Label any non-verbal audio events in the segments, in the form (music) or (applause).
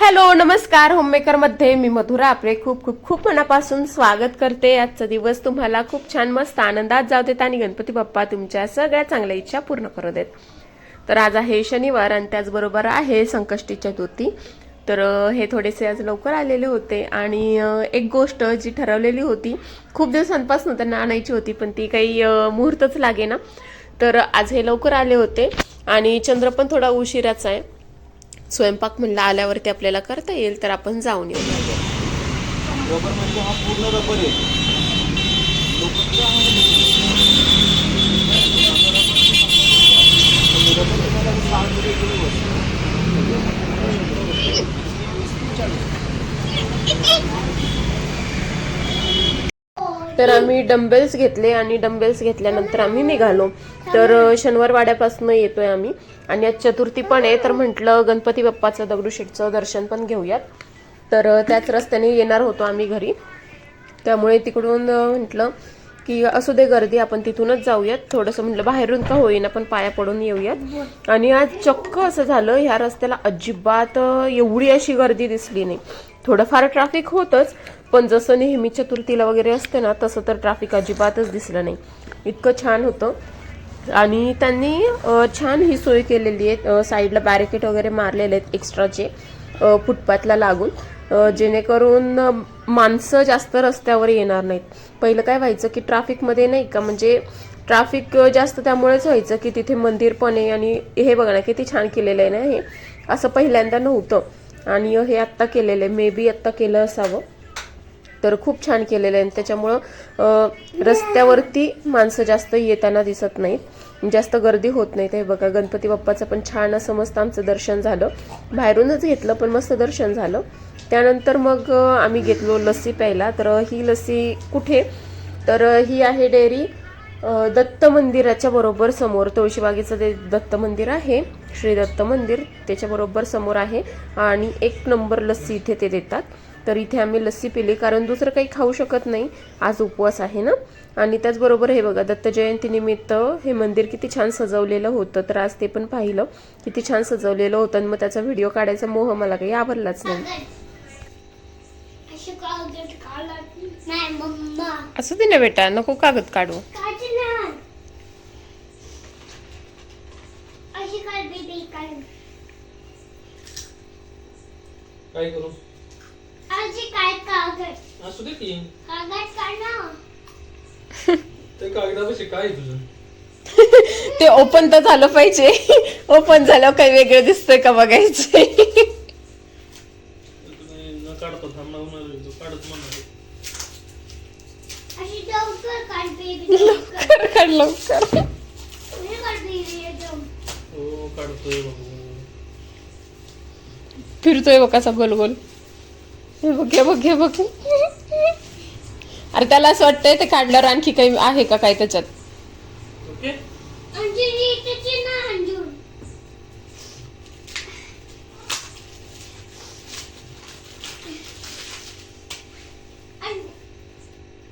Hello नमस्कार. होममेकरमध्ये मी मधुरा आपले खूप खूप खूप मनापासून स्वागत करते. आजचा दिवस तुम्हाला खूप छान मस्त आनंदात जाऊ देत आणि गणपती बाप्पा तुमच्या सगळ्या चांगल्या इच्छा पूर्ण करू देत. तर आज आहे शनिवार आणि त्याचबरोबर आहे संकष्टी चतुर्थी तर हे थोडेसे आज लवकर आलेले होते आणि एक गोष्ट जी ठरवलेली होती खूप दिवसांपासून त्यांना आणायची होती पण ती काही मुहूर्तच लागे ना. तर आज हे लवकर आले होते आणि चंद्र पण थोडा उशिराचा आहे. स्वयंपाक म्हणलं आल्यावरती आपल्याला करता येईल तर आपण जाऊन येऊ. रबर म्हणजे हा पूर्ण रबर आहे रबर तुम्हाला साठ रुपये किलो बसतं. तर आम्ही डंबेल्स घेतले आणि डंबेल्स घेतल्यानंतर आम्ही निघालो. तर अ, शनिवार वाड्यापासून येतोय आम्ही. आणि आज चतुर्थी पण आहे तर म्हटलं गणपती बाप्पाचं दगडूशेठचं दर्शन पण घेऊयात. तर त्याच रस्त्याने येणार होतो आम्ही घरी. त्यामुळे तिकडून म्हटलं की असू दे गर्दी आपण तिथूनच जाऊयात. थोडंसं म्हटलं बाहेरून का होईना पण पाया पडून येऊयात. आणि आज चक्क असं झालं ह्या रस्त्याला अजिबात एवढी अशी गर्दी दिसली नाही. थोडंफार ट्रॅफिक होतच पण जसं नेहमी चतुर्थीला वगैरे असते ना तसं तर ट्रॅफिक अजिबातच दिसलं नाही. इतकं छान होतं. आणि त्यांनी छान ही सोय केलेली आहे. साईडला बॅरिकेड वगैरे मारलेले आहेत एक्स्ट्राचे फुटपाथला लागून. जेणेकरून माणसं जास्त रस्त्यावर येणार नाहीत. पहिलं काय व्हायचं की ट्रॅफिकमध्ये नाही का म्हणजे ट्रॅफिक जास्त त्यामुळेच व्हायचं की तिथे मंदिर पण आहे आणि हे बघा ना किती छान केलेलं आहे ना हे. असं पहिल्यांदा नव्हतं. आणि हे आत्ता केलेलं आहे. मे बी आत्ता केलं असावं. तर खूप छान केलेलं आहे. आणि त्याच्यामुळं रस्त्यावरती माणसं जास्त येताना दिसत नाहीत. जास्त गर्दी होत नाही. ते बघा गणपती बाप्पाचं पण छान असं मस्त आमचं दर्शन झालं. बाहेरूनच घेतलं पण मस्त दर्शन झालं. त्यानंतर मग आम्ही घेतलो लस्सी प्यायला. तर ही लस्सी कुठे? तर ही आहे डेअरी दत्त मंदिराच्या बरोबर समोर. तुळशीबागेचं ते दत्त मंदिर आहे. श्री दत्त मंदिर त्याच्याबरोबर समोर आहे. आणि एक नंबर लस्सी इथे ते देतात. तर इथे आम्ही लस्सी पिली. कारण दुसरं काही खाऊ शकत नाही. आज उपवास आहे ना? आणि त्याचबरोबर हे बघा दत्त जयंतीनिमित्त हे मंदिर किती छान सजवलेलं होतं. तर आज ते पण पाहिलं. किती छान सजवलेलं होतं. आणि मग त्याचा व्हिडिओ काढायचा मोह मला काही आवडलाच नाही. असं दे ना बेटा नको कागद काढू. काढ ना. अशी काढ बेबी काढ काय करू? अशी काय कागद? असू दे की. कागद काढ ना. ते कागदापाशी काय आहे तुझं? (laughs) ते ओपन तर झालं पाहिजे. (laughs) ओपन झाल्यावर काही वेगळं दिसतंय का बघायचं (laughs) तुम्ही न काढता थांबणार होणार तू काढत म्हणणार अशी (laughs) लवकर काढ लवकर हो फिरतोय बघ कसा गोल गोल. हे बघ हे बघ हे बघ. अरे त्याला असं वाटतंय ते काढल्यावर आणखी काही आहे का काय त्याच्यात?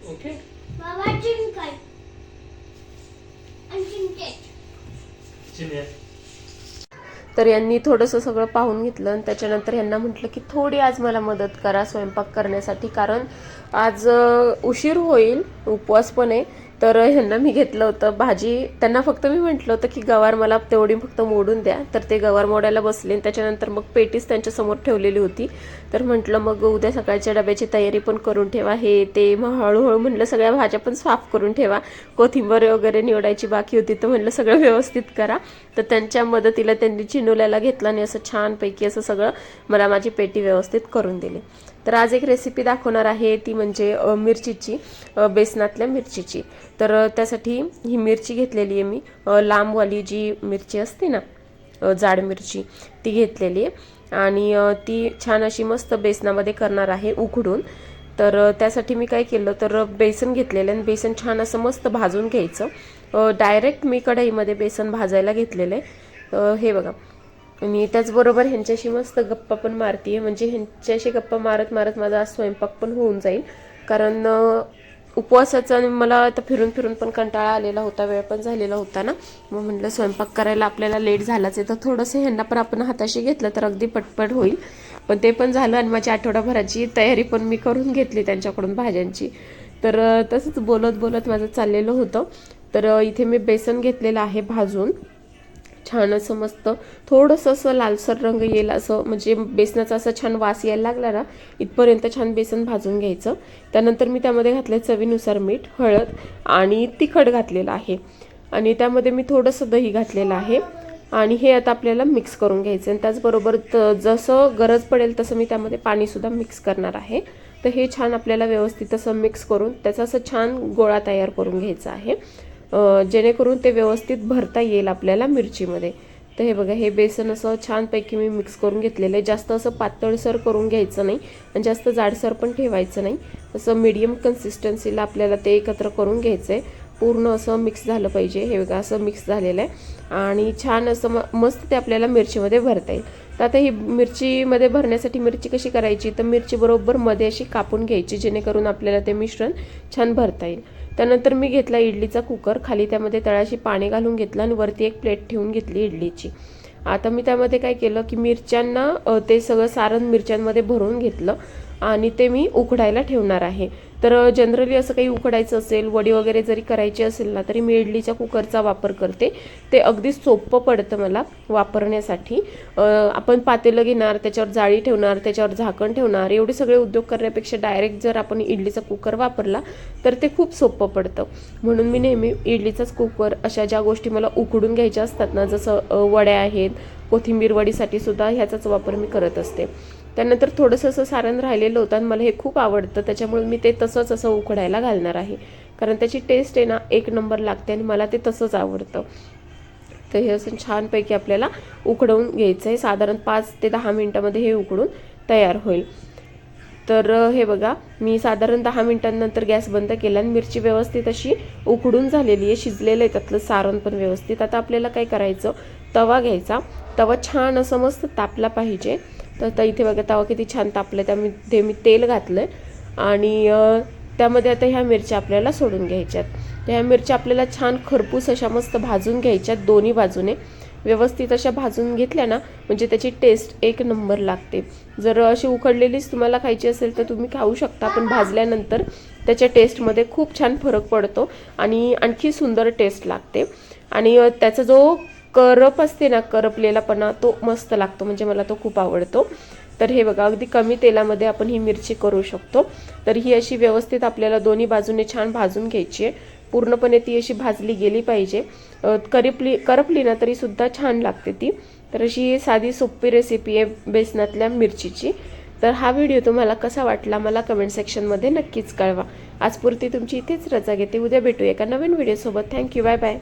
ओके? बाबा तर यांनी थोडंसं सगळं पाहून घेतलं आणि त्याच्यानंतर यांना म्हटलं की थोडी आज मला मदत करा स्वयंपाक करण्यासाठी कारण आज उशीर होईल उपवास पण आहे. तर ह्यांना मी घेतलं होतं भाजी. त्यांना फक्त मी म्हटलं होतं की गवार मला तेवढी फक्त मोडून द्या. तर ते गवार मोडायला बसले आणि त्याच्यानंतर मग पेटीस त्यांच्यासमोर ठेवलेली होती. तर म्हटलं मग उद्या सकाळच्या डब्याची तयारी पण करून ठेवा. हे ते मग हळूहळू म्हटलं सगळ्या भाज्या पण साफ करून ठेवा. कोथिंबर वगैरे निवडायची बाकी होती तर म्हटलं सगळं व्यवस्थित करा. तर त्यांच्या मदतीला त्यांनी चिनुल्याला घेतलं आणि असं छानपैकी असं सगळं मला माझी पेटी व्यवस्थित करून दिली. तर आज एक रेसिपी दाखवणार आहे ती म्हणजे मिरचीची बेसनातल्या मिरचीची. तर त्यासाठी ही मिरची घेतलेली आहे मी. लांबवाली जी मिरची असते ना जाड मिरची ती घेतलेली आहे. आणि ती छान अशी मस्त बेसनामध्ये करणार आहे उघडून तर त्यासाठी मी काय केलं तर बेसन घेतलेलं आणि बेसन छान असं मस्त भाजून घ्यायचं. डायरेक्ट मी कढईमध्ये बेसन भाजायला घेतलेलं आहे. हे बघा. आणि त्याचबरोबर ह्यांच्याशी मस्त गप्पा पण मारतीये. म्हणजे ह्यांच्याशी गप्पा मारत मारत माझा आज स्वयंपाक पण होऊन जाईल. कारण उपवासाचा आणि मला आता फिरून फिरून पण कंटाळा आलेला होता वेळ पण झालेला होता ना. मग म्हटलं स्वयंपाक करायला आपल्याला लेट झालाच आहे. तर थोडंसं ह्यांना पण आपण हाताशी घेतलं तर अगदी पटपट होईल. पण ते पण झालं आणि माझी आठवडाभराची तयारी पण मी करून घेतली त्यांच्याकडून भाज्यांची. तर तसंच बोलत बोलत माझं चाललेलं होतं. तर इथे मी बेसन घेतलेलं आहे भाजून. छान असं मस्त थोडंसं असं लालसर रंग येईल असं म्हणजे बेसनाचा असं छान वास यायला लागला ना इथपर्यंत छान बेसन भाजून घ्यायचं. त्यानंतर मी त्यामध्ये घातले चवीनुसार मीठ हळद आणि तिखट घातलेलं आहे. आणि त्यामध्ये मी थोडंसं दही घातलेलं आहे. आणि हे आता आपल्याला मिक्स करून घ्यायचं आणि त्याचबरोबर त जसं गरज पडेल तसं मी त्यामध्ये पाणीसुद्धा मिक्स करणार आहे. तर हे छान आपल्याला व्यवस्थित असं मिक्स करून त्याचा असं छान गोळा तयार करून घ्यायचा आहे. जेणेकरून ते व्यवस्थित भरता येईल आपल्याला मिरचीमध्ये. तर हे बघा हे बेसन असं छानपैकी मी मिक्स करून घेतलेलं आहे. जास्त असं पातळसर करून घ्यायचं नाही आणि जास्त जाडसर पण ठेवायचं नाही. असं मीडियम कन्सिस्टन्सीला आपल्याला ते एकत्र करून घ्यायचं आहे पूर्ण असं मिक्स झालं पाहिजे. हे बघा असं मिक्स झालेलं आहे. आणि छान असं म मस्त ते आपल्याला मिरचीमध्ये भरता येईल. तर आता ही मिरचीमध्ये भरण्यासाठी मिरची कशी करायची? तर मिरची बरोबर मध्ये अशी कापून घ्यायची जेणेकरून आपल्याला ते मिश्रण छान भरता येईल. त्यानंतर मी घेतला इडलीचा कुकर खाली त्यामध्ये तळाशी पाणी घालून घेतलं आणि वरती एक प्लेट ठेवून घेतली इडलीची. आता मी त्यामध्ये काय केलं की मिरच्यांना ते सगळं सारण मिरच्यांमध्ये भरून घेतलं आणि ते मी उकडायला ठेवणार आहे. तर जनरली असं काही उकडायचं असेल वडी वगैरे जरी करायची असेल ना तरी मी इडलीच्या कुकरचा वापर करते. ते अगदी सोपं पडतं मला वापरण्यासाठी. आपण पातेलं घेणार त्याच्यावर जाळी ठेवणार त्याच्यावर झाकण ठेवणार एवढे सगळे उद्योग करण्यापेक्षा डायरेक्ट जर आपण इडलीचा कुकर वापरला तर ते खूप सोपं पडतं. म्हणून मी नेहमी इडलीचाच कुकर अशा ज्या गोष्टी मला उकडून घ्यायच्या असतात ना जसं वड्या आहेत कोथिंबीर वडीसाठी सुद्धा ह्याचाच वापर मी करत असते. त्यानंतर थोडंसं असं सारण राहिलेलं होतं आणि मला हे खूप आवडतं. त्याच्यामुळे मी ते तसंच असं उकडायला घालणार आहे. कारण त्याची टेस्ट आहे ना एक नंबर लागते आणि मला ते तसंच आवडतं. तर हे असं छानपैकी आपल्याला उकडवून घ्यायचं आहे. साधारण पाच ते दहा मिनटामध्ये हे उकडून तयार होईल. तर हे बघा मी साधारण दहा मिनटांनंतर गॅस बंद केला आणि मिरची व्यवस्थित अशी उकडून झालेली आहे. शिजलेलं आहे त्यातलं सारण पण व्यवस्थित. आता आपल्याला काय करायचं? तवा घ्यायचा. तवा छान असं मस्त तापला पाहिजे. तर आता इथे बघा तवा किती छान तापलं त्यामध्ये मी तेल घातलं आहे आणि त्यामध्ये आता ह्या मिरच्या आपल्याला सोडून घ्यायच्यात. तर ह्या मिरच्या आपल्याला छान खरपूस अशा मस्त भाजून घ्यायच्यात दोन्ही बाजूने. व्यवस्थित अशा भाजून घेतल्या ना म्हणजे त्याची टेस्ट एक नंबर लागते. जर अशी उकडलेलीच तुम्हाला खायची असेल तर तुम्ही खाऊ शकता पण भाजल्यानंतर त्याच्या टेस्टमध्ये खूप छान फरक पडतो आणि आणखी सुंदर टेस्ट लागते. आणि त्याचा जो करप असते ना करपलेलापणा तो मस्त लागतो म्हणजे मला तो खूप आवडतो. तर हे बघा अगदी कमी तेलामध्ये आपण ही मिरची करू शकतो. तर ही अशी व्यवस्थित आपल्याला दोन्ही बाजूने छान भाजून घ्यायची आहे. पूर्णपणे ती अशी भाजली गेली पाहिजे. करपली करपली ना तरी सुद्धा छान लागते ती. तर अशी साधी सोपी रेसिपी आहे बेसनातल्या मिरचीची. तर हा व्हिडिओ तुम्हाला कसा वाटला मला कमेंट सेक्शनमध्ये नक्कीच कळवा. आजपुरती तुमची इथेच रजा घेते. उद्या भेटूया एका नवीन व्हिडिओसोबत थँक्यू बाय बाय